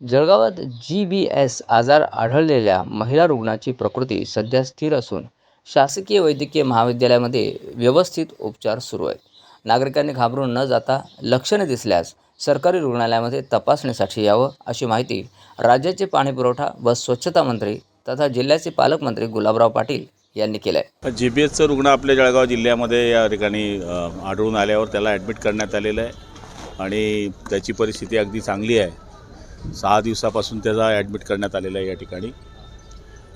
जळगावात G B S आजार आढळलेल्या महिला रुग्णाची प्रकृती सध्या स्थिर असून शासकीय वैद्यकीय महाविद्यालयामध्ये व्यवस्थित उपचार सुरू आहेत. नागरिकांनी घाबरून न जाता लक्षणे दिसल्यास सरकारी रुग्णालयामध्ये तपासणीसाठी यावं अशी माहिती राज्याचे पाणीपुरवठा व स्वच्छता मंत्री तथा जिल्ह्याचे पालकमंत्री गुलाबराव पाटील यांनी केलं आहे जी बी एसचं रुग्ण आपल्या जळगाव जिल्ह्यामध्ये या ठिकाणी आढळून आल्यावर त्याला ॲडमिट करण्यात आलेलं आहे. आणि त्याची परिस्थिती अगदी चांगली आहे. सहा दिवसापासून त्याचा ॲडमिट करण्यात आलेला आहे या ठिकाणी.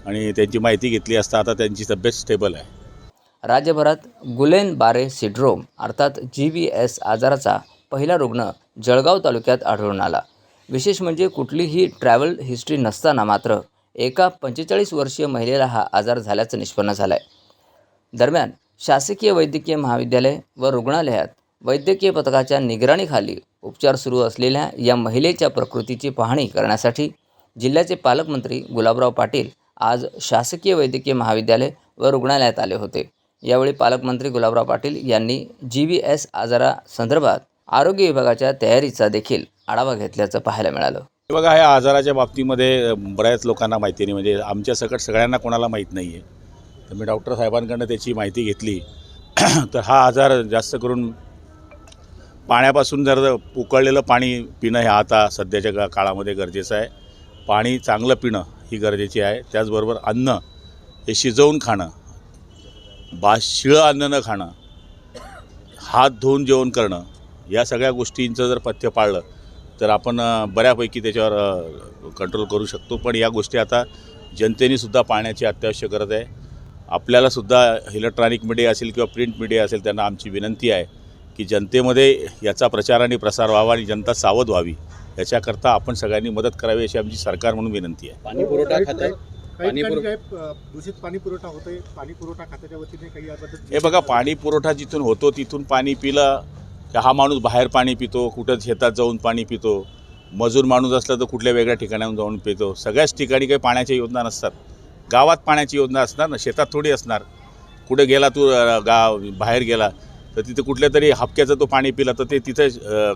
आणि त्यांची माहिती घेतली असता आता त्यांची तब्येत स्टेबल आहे. राज्यभरात गुलेन बारे सिड्रोम अर्थात जी बी एस आजाराचा पहिला रुग्ण जळगाव तालुक्यात आढळून आला. विशेष म्हणजे कुठलीही ट्रॅव्हल हिस्ट्री नसताना मात्र एका पंचेचाळीस वर्षीय महिलेला हा आजार झाल्याचं निष्पन्न झालं आहे दरम्यान शासकीय वैद्यकीय महाविद्यालय व रुग्णालयात वैद्यकीय पथकाच्या निगराणीखाली उपचार सुरू असलेल्या या महिलेच्या प्रकृतीची पाहणी करण्यासाठी जिल्ह्याचे पालकमंत्री गुलाबराव पाटील आज शासकीय वैद्यकीय महाविद्यालय व रुग्णालयात आले होते. यावेळी पालकमंत्री गुलाबराव पाटील यांनी जी बी एस आजारासंदर्भात आरोग्य विभागाच्या तयारीचा देखील आढावा घेतल्याचं पाहायला मिळालं. बघा ह्या आजाराच्या बाबतीमध्ये बऱ्याच लोकांना माहिती नाही म्हणजे आमच्या सकट सगळ्यांना कोणाला माहीत नाही आहे तर मी डॉक्टर साहेबांकडनं त्याची माहिती घेतली. तर हा आजार जास्त करून पाण्यापासून जर उकळलेलं पाणी पिणं हे आता सध्याच्या का काळामध्ये गरजेचं आहे. पाणी चांगलं पिणं ही गरजेची आहे. त्याचबरोबर अन्न हे शिजवून खाणं बा शिळं अन्न न खाणं हात धुवून जेवण करणं या सगळ्या गोष्टींचं जर पथ्य पाळलं तर आपण बऱ्यापैकी त्याच्यावर कंट्रोल करू शकतो. पण या गोष्टी आता जनतेनेसुद्धा पाण्याची पाळण्याची अत्यावश्यक गरज आहे. आपल्यालासुद्धा इलेक्ट्रॉनिक मीडिया असेल किंवा प्रिंट मीडिया असेल त्यांना आमची विनंती आहे. की जनतेमध्ये याचा प्रचार आणि प्रसार व्हावा आणि जनता सावध व्हावी याच्याकरता आपण सगळ्यांनी मदत करावी अशी आमची सरकार म्हणून विनंती आहे. पाणी पुरवठा काही- खातं काही- काही पाणी ठिकाणी पुरव- काय, अ, दूषित पाणी पुरवठा होतोय. पाणी पुरवठा खात्याच्या वतीने काही हे बघा पाणी पुरवठा जिथून होतो तिथून पाणी पिलं की हा माणूस बाहेर पाणी पितो कुठं शेतात जाऊन पाणी पितो मजूर माणूस असला तर कुठल्या वेगळ्या ठिकाणाहून जाऊन पितो. सगळ्याच ठिकाणी काही पाण्याच्या योजना नसतात. गावात पाण्याची योजना असणार ना शेतात थोडी असणार. कुठे गेला तू गाव बाहेर गेला तर तिथे कुठल्या तरी हपक्याचं तो पाणी पिला तर ते तिथे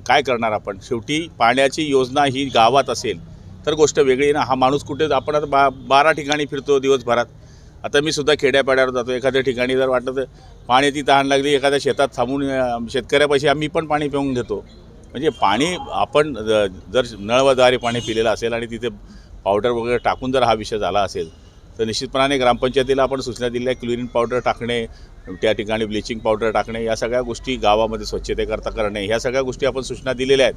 काय करणार आपण? शेवटी पाण्याची योजना ही गावात असेल तर गोष्ट वेगळी ना. हा माणूस कुठे आपण आता बा बारा ठिकाणी फिरतो दिवसभरात. आता मी सुद्धा खेड्यापाड्यावर जातो. एखाद्या ठिकाणी जर वाटलं तर पाण्याची तहान लागली एखाद्या शेतात थांबून शेतकऱ्यापाशी आम्ही पण पाणी पिऊन घेतो. म्हणजे पाणी आपण जर नळवाद्वारे पाणी पिलेलं असेल आणि तिथे पावडर वगैरे टाकून जर हा विषय झाला असेल तर निश्चितपणाने ग्रामपंचायतीला आपण सूचना दिल्या क्लोरीन पावडर टाकणे त्या ठिकाणी ब्लिचिंग पावडर टाकणे या सगळ्या गोष्टी गावामध्ये स्वच्छतेकरता करणे ह्या सगळ्या गोष्टी आपण सूचना दिलेल्या आहेत.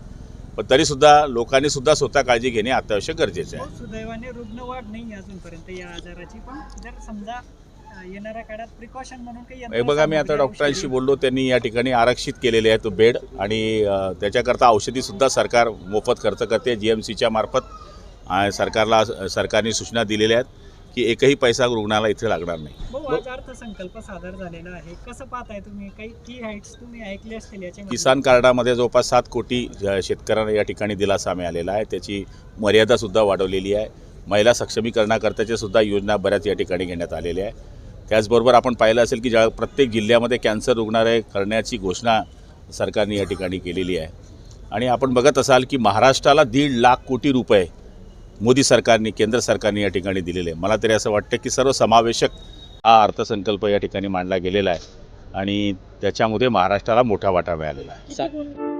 पण तरीसुद्धा लोकांनी सुद्धा स्वतः काळजी घेणे अत्यावश्यक गरजेचे आहे. हो, सुदैवाने रुग्ण वाढ नाही अजूनपर्यंत या आजाराची पण जर समजा येणाऱ्या काळात प्रिकॉशन म्हणून काही हे बघा मी आता डॉक्टरांशी बोललो त्यांनी या ठिकाणी आरक्षित केलेले आहेत बेड आणि त्याच्याकरता औषधीसुद्धा सरकार मोफत खर्च करते जी एम सीच्या मार्फत सरकारला सरकारने सूचना दिलेल्या आहेत. की एकही पैसा रुग्णाला इथे लागणार नाही. अर्थसंकल्प सादर झालेला आहे. कसं पाहताय तुम्ही? काही की हाईट्स तुम्ही ऐकले असतील याच्या किसान कार्डामध्ये जवळपास सात कोटी शेतकऱ्यांना या ठिकाणी दिलासा मिळालेला आहे. त्याची मर्यादासुद्धा वाढवलेली आहे. महिला सक्षमीकरणाकरताच्या सुद्धा योजना बऱ्याच या ठिकाणी घेण्यात आलेल्या आहे. त्याचबरोबर आपण पाहिलं असेल की ज्या प्रत्येक जिल्ह्यामध्ये कॅन्सर रुग्णालय करण्याची घोषणा सरकारने या ठिकाणी केलेली आहे. आणि आपण बघत असाल की महाराष्ट्राला दीड लाख कोटी रुपये मोदी सरकारने केंद्र सरकारने या ठिकाणी दिलेले. आहे मला तरी असं वाटतं की सर्वसमावेशक हा अर्थसंकल्प या ठिकाणी मांडला गेलेला आहे. आणि त्याच्यामध्ये महाराष्ट्राला मोठा वाटा मिळालेला आहे.